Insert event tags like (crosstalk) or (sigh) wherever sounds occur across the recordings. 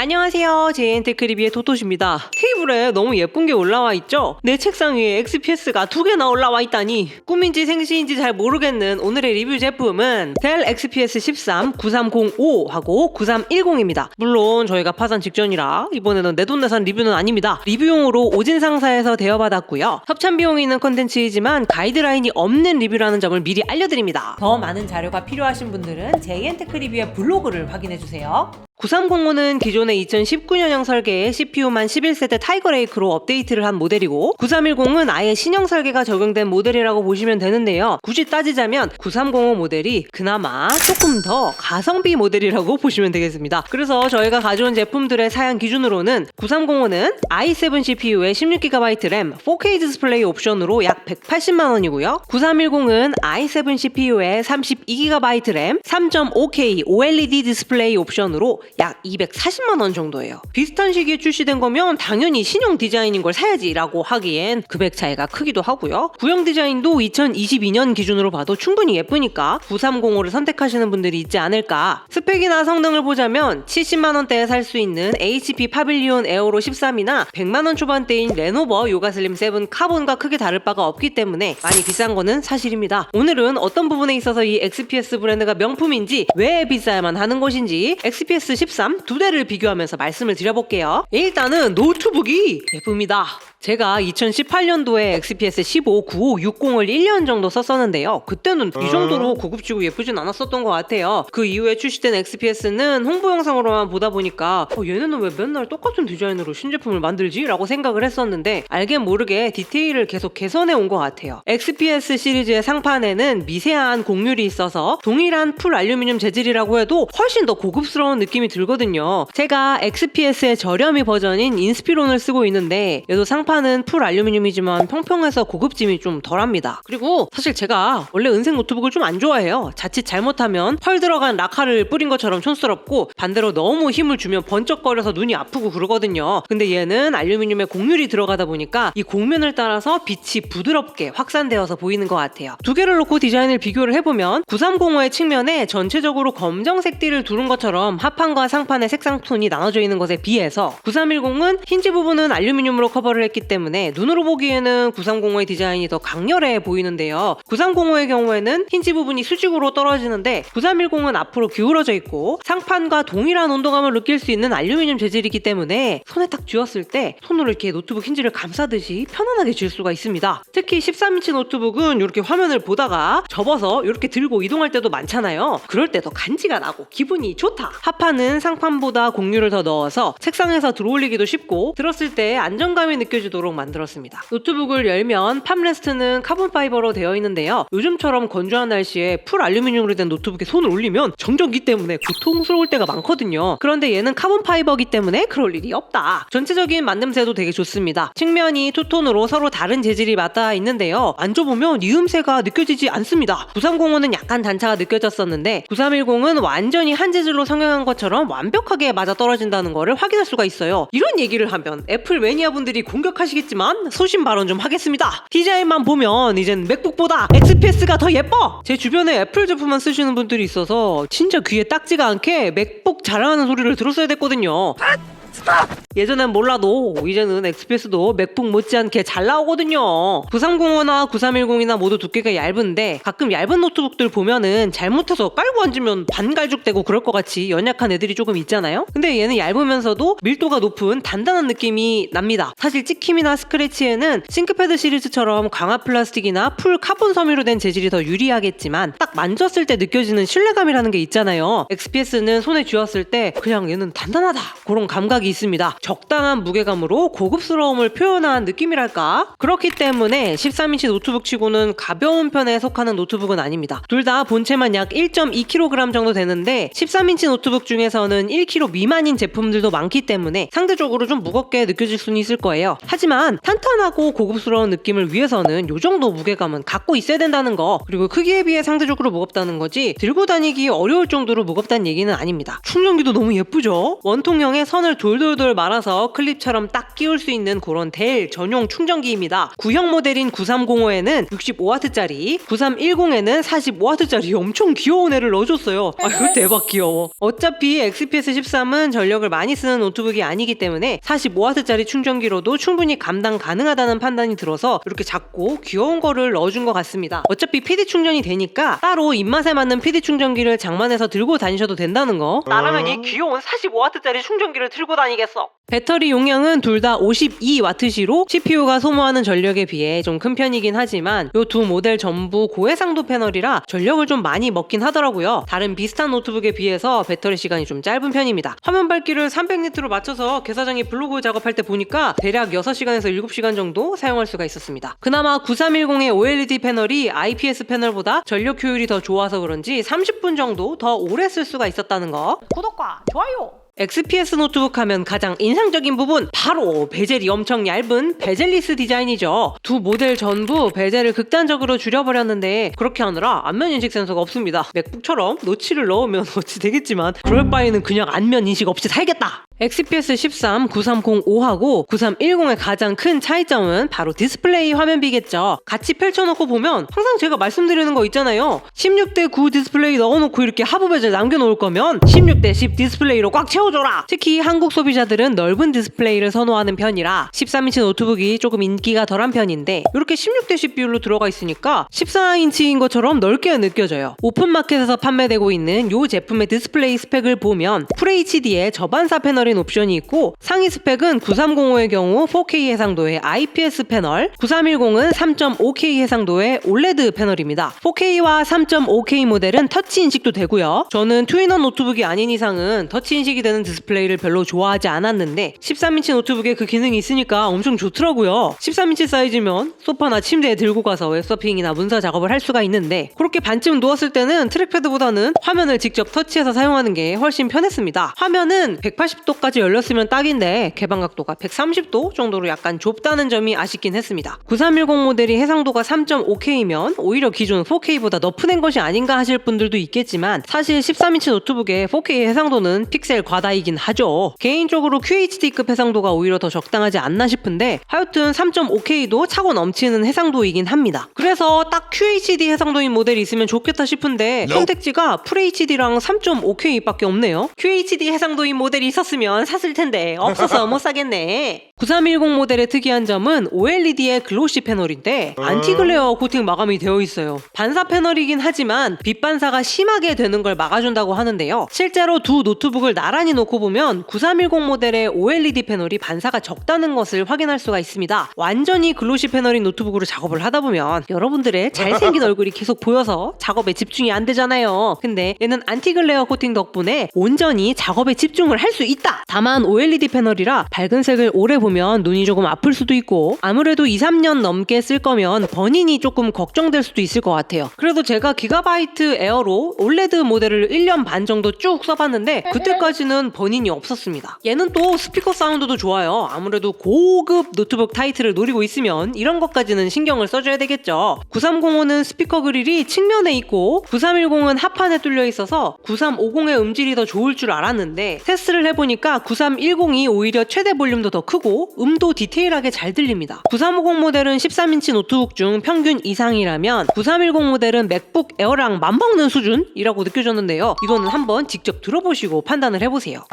안녕하세요. 제이엔테 크리비의 토토시입니다. 테이블에 너무 예쁜 게 올라와 있죠? 내 책상 위에 XPS가 두 개나 올라와 있다니 꿈인지 생시인지 잘 모르겠는 오늘의 리뷰 제품은 델 XPS 13 9305하고 9310입니다. 물론 저희가 파산 직전이라 이번에는 내돈내산 리뷰는 아닙니다. 리뷰용으로 오진 상사에서 대여받았고요. 협찬 비용이 있는 컨텐츠이지만 가이드라인이 없는 리뷰라는 점을 미리 알려드립니다. 더 많은 자료가 필요하신 분들은 제이엔테 크리비의 블로그를 확인해주세요. 9305는 기존의 2019년형 설계에 CPU만 11세대 타이거 레이크로 업데이트를 한 모델이고 9310은 아예 신형 설계가 적용된 모델이라고 보시면 되는데요. 굳이 따지자면 9305 모델이 그나마 조금 더 가성비 모델이라고 (laughs) 보시면 되겠습니다. 그래서 저희가 가져온 제품들의 사양 기준으로는 9305는 i7 CPU에 16GB 램, 4K 디스플레이 옵션으로 약 180만 원이고요. 9310은 i7 CPU에 32GB 램, 3.5K OLED 디스플레이 옵션으로 약 240만 원 정도예요. 비슷한 시기에 출시된 거면 당연히 신형 디자인인 걸 사야지라고 하기엔 금액 차이가 크기도 하고요. 구형 디자인도 2022년 기준으로 봐도 충분히 예쁘니까 9305를 선택하시는 분들이 있지 않을까. 스펙이나 성능을 보자면 70만 원대에 살 수 있는 HP 파빌리온 에어로 13이나 100만 원 초반대인 레노버 요가 슬림 7 카본과 크게 다를 바가 없기 때문에 많이 비싼 거는 사실입니다. 오늘은 어떤 부분에 있어서 이 XPS 브랜드가 명품인지 왜 비싸야만 하는 것인지 XPS 13 두 대를 비교하면서 말씀을 드려볼게요. 일단은 노트북이 예쁩니다. 제가 2018년도에 XPS 15, 95, 60을 1년 정도 썼었는데요. 그때는 이 정도로 고급지고 예쁘진 않았었던 것 같아요. 그 이후에 출시된 XPS는 홍보 영상으로만 보다 보니까 어, 얘네는 왜 맨날 똑같은 디자인으로 신제품을 만들지? 라고 생각을 했었는데 알게 모르게 디테일을 계속 개선해 온 것 같아요. XPS 시리즈의 상판에는 미세한 곡률이 있어서 동일한 풀 알루미늄 재질이라고 해도 훨씬 더 고급스러운 느낌이 들거든요. 제가 XPS의 저렴이 버전인 인스피론을 쓰고 있는데 얘도 상판은 풀 알루미늄이지만 평평해서 고급짐이 좀 덜합니다. 그리고 사실 제가 원래 은색 노트북을 좀 안 좋아해요. 자칫 잘못하면 펄 들어간 라카를 뿌린 것처럼 촌스럽고 반대로 너무 힘을 주면 번쩍거려서 눈이 아프고 그러거든요. 근데 얘는 알루미늄에 곡률이 들어가다 보니까 이 곡면을 따라서 빛이 부드럽게 확산되어서 보이는 것 같아요. 두 개를 놓고 디자인을 비교를 해보면 9305의 측면에 전체적으로 검정색 띠를 두른 것처럼 하판과 상판의 색상 톤이 나눠져 있는 것에 비해서 9310은 힌지 부분은 알루미늄으로 커버를 했기 때문에 눈으로 보기에는 9305의 디자인이 더 강렬해 보이는데요. 9305의 경우에는 힌지 부분이 수직으로 떨어지는데 9310은 앞으로 기울어져 있고 상판과 동일한 온도감을 느낄 수 있는 알루미늄 재질이기 때문에 손에 딱 쥐었을 때 손으로 이렇게 노트북 힌지를 감싸듯이 편안하게 쥘 수가 있습니다. 특히 13인치 노트북은 이렇게 화면을 보다가 접어서 이렇게 들고 이동할 때도 많잖아요. 그럴 때 더 간지가 나고 기분이 좋다. 하판 은 상판보다 곡률을 더 넣어서 책상에서 들어올리기도 쉽고 들었을 때 안정감이 느껴지도록 만들었습니다. 노트북을 열면 팜레스트는 카본 파이버로 되어 있는데요. 요즘처럼 건조한 날씨에 풀 알루미늄으로 된 노트북에 손을 올리면 정전기 때문에 고통스러울 때가 많거든요. 그런데 얘는 카본 파이버기 때문에 그럴 일이 없다. 전체적인 만듦새도 되게 좋습니다. 측면이 투톤으로 서로 다른 재질이 맞닿아 있는데요. 만져보면 이음새가 느껴지지 않습니다. 9305는 약간 단차가 느껴졌었는데 9310은 완전히 한 재질로 성형한 것처럼 완벽하게 맞아 떨어진다는 것을 확인할 수가 있어요. 이런 얘기를 하면 애플 매니아 분들이 공격하시겠지만 소신 발언 좀 하겠습니다. 디자인만 보면 이젠 맥북보다 XPS가 더 예뻐! 제 주변에 애플 제품만 쓰시는 분들이 있어서 진짜 귀에 딱지가 않게 맥북 자랑하는 소리를 들었어야 됐거든요. 예전엔 몰라도 이제는 XPS도 맥북 못지않게 잘 나오거든요. 9305나 9310이나 모두 두께가 얇은데 가끔 얇은 노트북들 보면은 잘못해서 깔고 앉으면 반갈죽되고 그럴 것 같이 연약한 애들이 조금 있잖아요. 근데 얘는 얇으면서도 밀도가 높은 단단한 느낌이 납니다. 사실 찍힘이나 스크래치에는 싱크패드 시리즈처럼 강화 플라스틱이나 풀 카본 섬유로 된 재질이 더 유리하겠지만 딱 만졌을 때 느껴지는 신뢰감이라는 게 있잖아요. XPS는 손에 쥐었을 때 그냥 얘는 단단하다 그런 감각이 있습니다. 적당한 무게감으로 고급스러움을 표현한 느낌이랄까? 그렇기 때문에 13인치 노트북 치고는 가벼운 편에 속하는 노트북은 아닙니다. 둘 다 본체만 약 1.2kg 정도 되는데 13인치 노트북 중에서는 1kg 미만인 제품들도 많기 때문에 상대적으로 좀 무겁게 느껴질 수는 있을 거예요. 하지만 탄탄하고 고급스러운 느낌을 위해서는 이 정도 무게감은 갖고 있어야 된다는 거 그리고 크기에 비해 상대적으로 무겁다는 거지 들고 다니기 어려울 정도로 무겁다는 얘기는 아닙니다. 충전기도 너무 예쁘죠? 원통형에 선을 돌돌 돌돌돌 말아서 클립처럼 딱 끼울 수 있는 그런 델 전용 충전기입니다. 구형 모델인 9305에는 65W짜리, 9310에는 45W짜리 엄청 귀여운 애를 넣어줬어요. 아, 이거 (laughs) 대박 귀여워. 어차피 XPS 13은 전력을 많이 쓰는 노트북이 아니기 때문에 45W짜리 충전기로도 충분히 감당 가능하다는 판단이 들어서 이렇게 작고 귀여운 거를 넣어준 것 같습니다. 어차피 PD 충전이 되니까 따로 입맛에 맞는 PD 충전기를 장만해서 들고 다니셔도 된다는 거. 나라면 이 귀여운 45W짜리 충전기를 들고 다니 겠어. 배터리 용량은 둘 다 52W시로 CPU가 소모하는 전력에 비해 좀 큰 편이긴 하지만 이 두 모델 전부 고해상도 패널이라 전력을 좀 많이 먹긴 하더라고요. 다른 비슷한 노트북에 비해서 배터리 시간이 좀 짧은 편입니다. 화면 밝기를 300니트로 맞춰서 개사장이 블로그 작업할 때 보니까 대략 6시간에서 7시간 정도 사용할 수가 있었습니다. 그나마 9310의 OLED 패널이 IPS 패널보다 전력 효율이 더 좋아서 그런지 30분 정도 더 오래 쓸 수가 있었다는 거. 구독과 좋아요. XPS 노트북 하면 가장 인상적인 부분 바로 베젤이 엄청 얇은 베젤리스 디자인이죠. 두 모델 전부 베젤을 극단적으로 줄여버렸는데 그렇게 하느라 안면 인식 센서가 없습니다. 맥북처럼 노치를 넣으면 (laughs) 어찌 되겠지만 그럴 바에는 그냥 안면 인식 없이 살겠다. XPS 13 9305하고 9310의 가장 큰 차이점은 바로 디스플레이 화면비겠죠. 같이 펼쳐놓고 보면 항상 제가 말씀드리는 거 있잖아요. 16대 9 디스플레이 넣어놓고 이렇게 하부 베젤 남겨놓을 거면 16대 10 디스플레이로 꽉 채워줘라. 특히 한국 소비자들은 넓은 디스플레이를 선호하는 편이라 13인치 노트북이 조금 인기가 덜한 편인데 이렇게 16대 10 비율로 들어가 있으니까 14인치인 것처럼 넓게 느껴져요. 오픈마켓에서 판매되고 있는 이 제품의 디스플레이 스펙을 보면 FHD의 저반사 패널 인 옵션이 있고 상위 스펙은 9305의 경우 4K 해상도의 IPS 패널, 9310은 3.5K 해상도의 OLED 패널입니다. 4K와 3.5K 모델은 터치 인식도 되고요. 저는 투인원 노트북이 아닌 이상은 터치 인식이 되는 디스플레이를 별로 좋아하지 않았는데 13인치 노트북에 그 기능이 있으니까 엄청 좋더라고요. 13인치 사이즈면 소파나 침대에 들고 가서 웹서핑이나 문서 작업을 할 수가 있는데 그렇게 반쯤 누웠을 때는 트랙패드보다는 화면을 직접 터치해서 사용하는 게 훨씬 편했습니다. 화면은 180도 까지 열렸으면 딱인데 개방 각도가 130도 정도로 약간 좁다는 점이 아쉽긴 했습니다. 9310 모델이 해상도가 3.5K면 오히려 기존 4K보다 너프낸 것이 아닌가 하실 분들도 있겠지만 사실 13인치 노트북의 4K 해상도는 픽셀 과다이긴 하죠. 개인적으로 QHD급 해상도가 오히려 더 적당하지 않나 싶은데 하여튼 3.5K도 차고 넘치는 해상도이긴 합니다. 그래서 딱 QHD 해상도인 모델이 있으면 좋겠다 싶은데 선택지가 FHD랑 3.5K밖에 없네요. QHD 해상도인 모델이 있었으면 샀을 텐데 없어서 못 사겠네. 9310 모델의 특이한 점은 OLED의 글로시 패널인데 안티글레어 코팅 마감이 되어 있어요. 반사 패널이긴 하지만 빛 반사가 심하게 되는 걸 막아준다고 하는데요. 실제로 두 노트북을 나란히 놓고 보면 9310 모델의 OLED 패널이 반사가 적다는 것을 확인할 수가 있습니다. 완전히 글로시 패널인 노트북으로 작업을 하다 보면 여러분들의 잘생긴 (laughs) 얼굴이 계속 보여서 작업에 집중이 안 되잖아요. 근데 얘는 안티글레어 코팅 덕분에 온전히 작업에 집중을 할 수 있다. 다만 OLED 패널이라 밝은 색을 오래 보면 눈이 조금 아플 수도 있고 아무래도 2, 3년 넘게 쓸 거면 버닝이 조금 걱정될 수도 있을 것 같아요. 그래도 제가 기가바이트 에어로 OLED 모델을 1년 반 정도 쭉 써봤는데 그때까지는 버닝이 없었습니다. 얘는 또 스피커 사운드도 좋아요. 아무래도 고급 노트북 타이틀을 노리고 있으면 이런 것까지는 신경을 써줘야 되겠죠. 9305는 스피커 그릴이 측면에 있고 9310은 하판에 뚫려 있어서 9350의 음질이 더 좋을 줄 알았는데 테스트를 해보니 까 9310이 오히려 최대 볼륨도 더 크고 음도 디테일하게 잘 들립니다. 9350 모델은 13인치 노트북 중 평균 이상이라면 9310 모델은 맥북 에어랑 맞먹는 수준이라고 느껴졌는데요. 이거는 한번 직접 들어보시고 판단을 해보세요.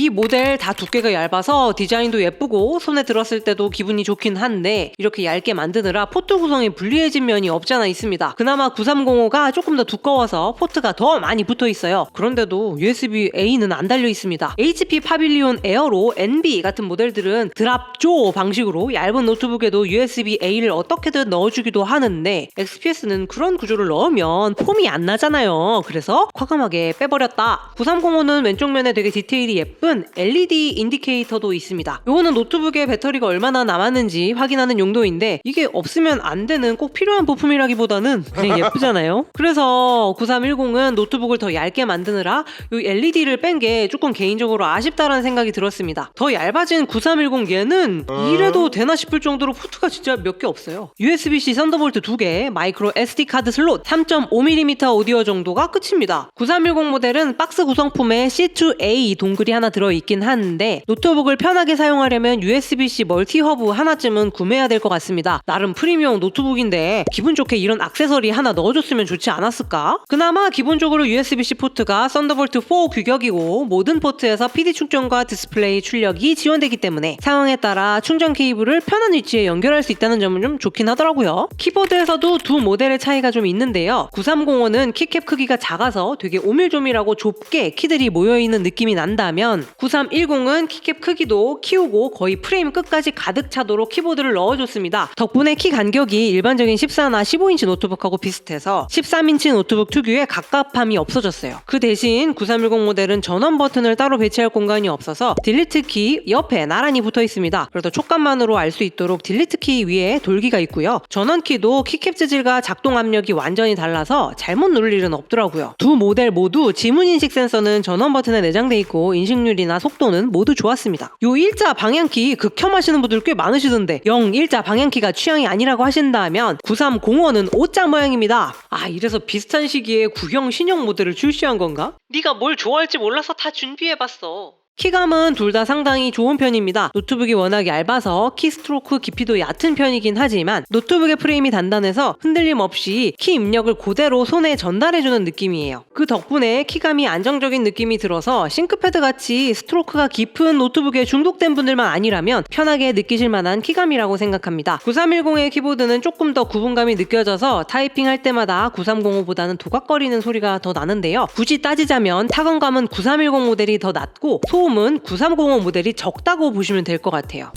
이 모델 다 두께가 얇아서 디자인도 예쁘고 손에 들었을 때도 기분이 좋긴 한데 이렇게 얇게 만드느라 포트 구성이 불리해진 면이 없잖아 있습니다. 그나마 9305가 조금 더 두꺼워서 포트가 더 많이 붙어 있어요. 그런데도 USB-A는 안 달려 있습니다. HP 파빌리온 에어로 NB 같은 모델들은 드랍조 방식으로 얇은 노트북에도 USB-A를 어떻게든 넣어주기도 하는데 XPS는 그런 구조를 넣으면 폼이 안 나잖아요. 그래서 과감하게 빼버렸다. 9305는 왼쪽 면에 되게 디테일이 예쁜 LED 인디케이터도 있습니다. 요거는 노트북에 배터리가 얼마나 남았는지 확인하는 용도인데 이게 없으면 안 되는 꼭 필요한 부품이라기보다는 그냥 예쁘잖아요. (laughs) 그래서 9310은 노트북을 더 얇게 만드느라 요 LED를 뺀 게 조금 개인적으로 아쉽다라는 생각이 들었습니다. 더 얇아진 9310 얘는 이래도 되나 싶을 정도로 포트가 진짜 몇 개 없어요. USB-C 썬더볼트 2개, 마이크로 SD 카드 슬롯, 3.5mm 오디오 정도가 끝입니다. 9310 모델은 박스 구성품에 C2A 동글이 하나 들어 있긴 한데 노트북을 편하게 사용하려면 USB-C 멀티 허브 하나쯤은 구매해야 될 것 같습니다. 나름 프리미엄 노트북인데 기분 좋게 이런 액세서리 하나 넣어줬으면 좋지 않았을까? 그나마 기본적으로 USB-C 포트가 썬더볼트 4 규격이고 모든 포트에서 PD 충전과 디스플레이 출력이 지원되기 때문에 상황에 따라 충전 케이블을 편한 위치에 연결할 수 있다는 점은 좀 좋긴 하더라고요. 키보드에서도 두 모델의 차이가 좀 있는데요. 9305는 키캡 크기가 작아서 되게 오밀조밀하고 좁게 키들이 모여있는 느낌이 난다면 9310은 키캡 크기도 키우고 거의 프레임 끝까지 가득 차도록 키보드를 넣어줬습니다. 덕분에 키 간격이 일반적인 14나 15인치 노트북하고 비슷해서 13인치 노트북 특유의 갑갑함이 없어졌어요. 그 대신 9310 모델은 전원 버튼을 따로 배치할 공간이 없어서 딜리트 키 옆에 나란히 붙어 있습니다. 그래서 촉감만으로 알 수 있도록 딜리트 키 위에 돌기가 있고요. 전원 키도 키캡 재질과 작동 압력이 완전히 달라서 잘못 누를 일은 없더라고요. 두 모델 모두 지문 인식 센서는 전원 버튼에 내장돼 있고 인식률 이나 속도는 모두 좋았습니다. 요 일자 방향키 극혐하시는 분들 꽤 많으시던데 0 일자 방향키가 취향이 아니라고 하신다면 9305는 O자 모양입니다. 아 이래서 비슷한 시기에 구형 신형 모델을 출시한 건가? 네가 뭘 좋아할지 몰라서 다 준비해봤어. 키감은 둘 다 상당히 좋은 편입니다. 노트북이 워낙 얇아서 키 스트로크 깊이도 얕은 편이긴 하지만 노트북의 프레임이 단단해서 흔들림 없이 키 입력을 그대로 손에 전달해주는 느낌이에요. 그 덕분에 키감이 안정적인 느낌이 들어서 싱크패드 같이 스트로크가 깊은 노트북에 중독된 분들만 아니라면 편하게 느끼실 만한 키감이라고 생각합니다. 9310의 키보드는 조금 더 구분감이 느껴져서 타이핑할 때마다 9305보다는 도각거리는 소리가 더 나는데요. 굳이 따지자면 타건감은 9310 모델이 더 낮고 소음 은 9305 모델이 적다고 보시면 될 것 같아요.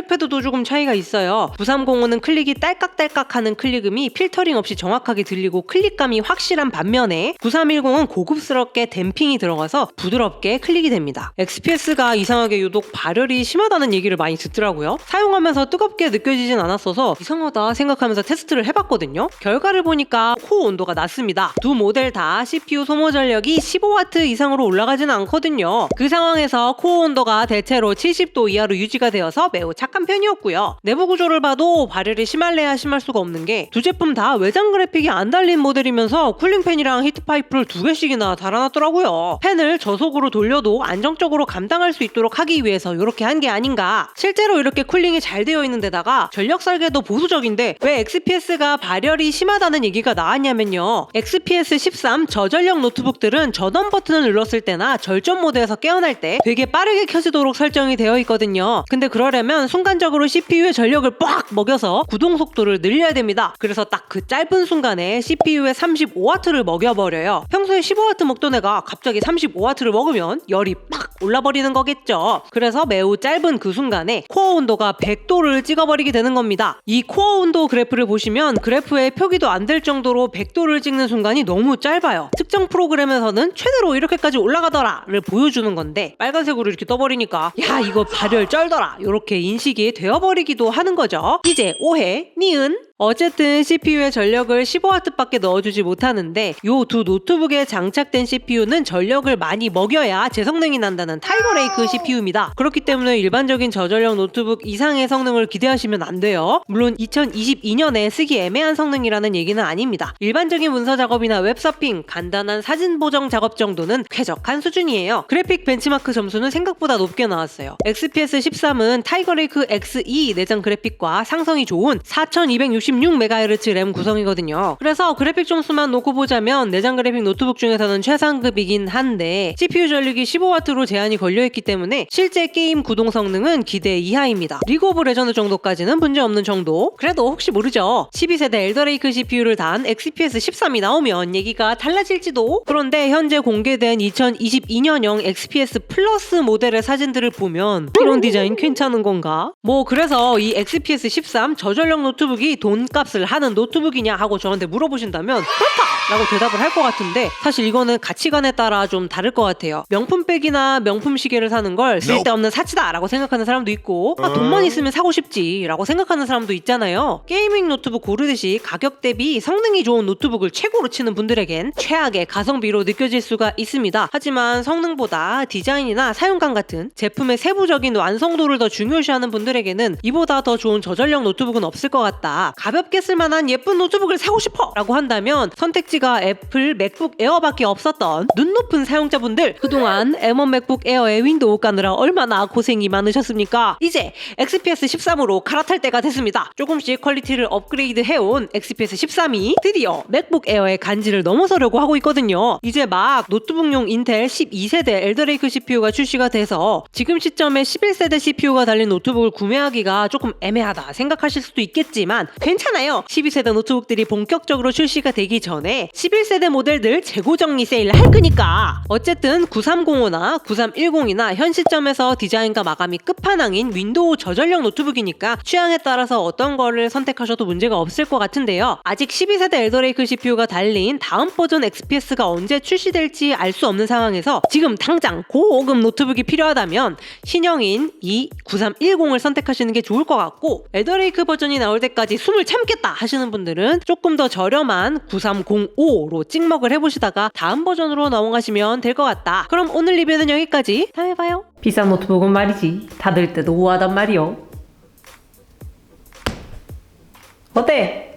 트랙패드도 조금 차이가 있어요. 9305는 클릭이 딸깍딸깍 하는 클릭음이 필터링 없이 정확하게 들리고 클릭감이 확실한 반면에 9310은 고급스럽게 댐핑이 들어가서 부드럽게 클릭이 됩니다. XPS가 이상하게 유독 발열이 심하다는 얘기를 많이 듣더라고요. 사용하면서 뜨겁게 느껴지진 않았어서 이상하다 생각하면서 테스트를 해봤거든요. 결과를 보니까 코어 온도가 낮습니다. 두 모델 다 CPU 소모 전력이 15W 이상으로 올라가지는 않거든요. 그 상황에서 코어 온도가 대체로 70도 이하로 유지가 되어서 매우 착한 편이었고요. 내부 구조를 봐도 발열이 심할래야 심할 수가 없는 게 두 제품 다 외장 그래픽이 안 달린 모델이면서 쿨링팬이랑 히트파이프를 두 개씩이나 달아놨더라고요. 팬을 저속으로 돌려도 안정적으로 감당할 수 있도록 하기 위해서 이렇게 한 게 아닌가. 실제로 이렇게 쿨링이 잘 되어 있는 데다가 전력 설계도 보수적인데 왜 XPS가 발열이 심하다는 얘기가 나왔냐면요. XPS 13 저전력 노트북들은 전원 버튼을 눌렀을 때나 절전 모드에서 깨어날 때 되게 빠르게 켜지도록 설정이 되어 있거든요. 근데 그러려면 적으로 CPU에 전력을 빡 먹여서 구동 속도를 늘려야 됩니다. 그래서 딱 그 짧은 순간에 CPU에 35W를 먹여버려요. 평소에 15W 먹던 애가 갑자기 35W를 먹으면 열이 빡 올라버리는 거겠죠. 그래서 매우 짧은 그 순간에 코어 온도가 100도를 찍어버리게 되는 겁니다. 이 코어 온도 그래프를 보시면 그래프에 표기도 안 될 정도로 100도를 찍는 순간이 너무 짧아요. 특정 프로그램에서는 최대로 이렇게까지 올라가더라를 보여주는 건데 빨간색으로 이렇게 떠버리니까 야 이거 발열 쩔더라 이렇게 인식 이 되어버리기도 하는 거죠. 이제 오해, 니은 어쨌든 CPU에 전력을 15W밖에 넣어주지 못하는데 요 두 노트북에 장착된 CPU는 전력을 많이 먹여야 제 성능이 난다는 타이거 레이크 CPU입니다. 그렇기 때문에 일반적인 저전력 노트북 이상의 성능을 기대하시면 안 돼요. 물론 2022년에 쓰기 애매한 성능이라는 얘기는 아닙니다. 일반적인 문서 작업이나 웹서핑, 간단한 사진 보정 작업 정도는 쾌적한 수준이에요. 그래픽 벤치마크 점수는 생각보다 높게 나왔어요. XPS 13은 타이거 레이크 X2 내장 그래픽과 상성이 좋은 4266MHz 램 구성이거든요. 그래서 그래픽 점수만 놓고 보자면 내장 그래픽 노트북 중에서는 최상급이긴 한데 CPU 전력이 15W로 제한이 걸려있기 때문에 실제 게임 구동 성능은 기대 이하입니다. 리그 오브 레전드 정도까지는 문제 없는 정도. 그래도 혹시 모르죠. 12세대 엘더레이크 CPU를 단 XPS 13이 나오면 얘기가 달라질지도. 그런데 현재 공개된 2022년형 XPS 플러스 모델의 사진들을 보면 이런 디자인 괜찮은 건가? 뭐 그래서 이 XPS 13 저전력 노트북이 돈값을 하는 노트북이냐 하고 저한테 물어보신다면 그렇다! 라고 대답을 할 것 같은데 사실 이거는 가치관에 따라 좀 다를 것 같아요. 명품백이나 명품 시계를 사는 걸 쓸데없는 사치다 라고 생각하는 사람도 있고 아, 돈만 있으면 사고 싶지 라고 생각하는 사람도 있잖아요. 게이밍 노트북 고르듯이 가격 대비 성능이 좋은 노트북을 최고로 치는 분들에겐 최악의 가성비로 느껴질 수가 있습니다. 하지만 성능보다 디자인이나 사용감 같은 제품의 세부적인 완성도를 더 중요시하는 분들에게는 이보다 더 좋은 저전력 노트북은 없을 것 같다. 가볍게 쓸만한 예쁜 노트북을 사고 싶어! 라고 한다면 선택지가 애플 맥북 에어밖에 없었던 눈 높은 사용자분들 그동안 M1 맥북 에어에 윈도우 까느라 얼마나 고생이 많으셨습니까? 이제 XPS 13으로 갈아탈 때가 됐습니다. 조금씩 퀄리티를 업그레이드 해온 XPS 13이 드디어 맥북 에어의 간지를 넘어서려고 하고 있거든요. 이제 막 노트북용 인텔 12세대 엘더레이크 CPU가 출시가 돼서 지금 시점에 11세대 CPU가 달린 노트북 을 구매하기가 조금 애매하다 생각하실 수도 있겠지만 괜찮아요. 12세대 노트북들이 본격적으로 출시가 되기 전에 11세대 모델들 재고 정리 세일을 할 거니까 어쨌든 9305나 9310이나 현 시점에서 디자인과 마감이 끝판왕인 윈도우 저전력 노트북이니까 취향에 따라서 어떤 거를 선택하셔도 문제가 없을 것 같은데요. 아직 12세대 엘더레이크 CPU가 달린 다음 버전 XPS가 언제 출시될지 알 수 없는 상황에서 지금 당장 고급 노트북이 필요하다면 신형인 이 9310을 선택하시는 게 좋을 것 같고 엘더레이크 버전이 나올 때까지 숨을 참겠다 하시는 분들은 조금 더 저렴한 9305로 찍먹을 해보시다가 다음 버전으로 넘어가시면 될 것 같다. 그럼 오늘 리뷰는 여기까지. 다음에 봐요. 비싼 노트북은 말이지. 닫을 때도 우아하단 말이요. 어때?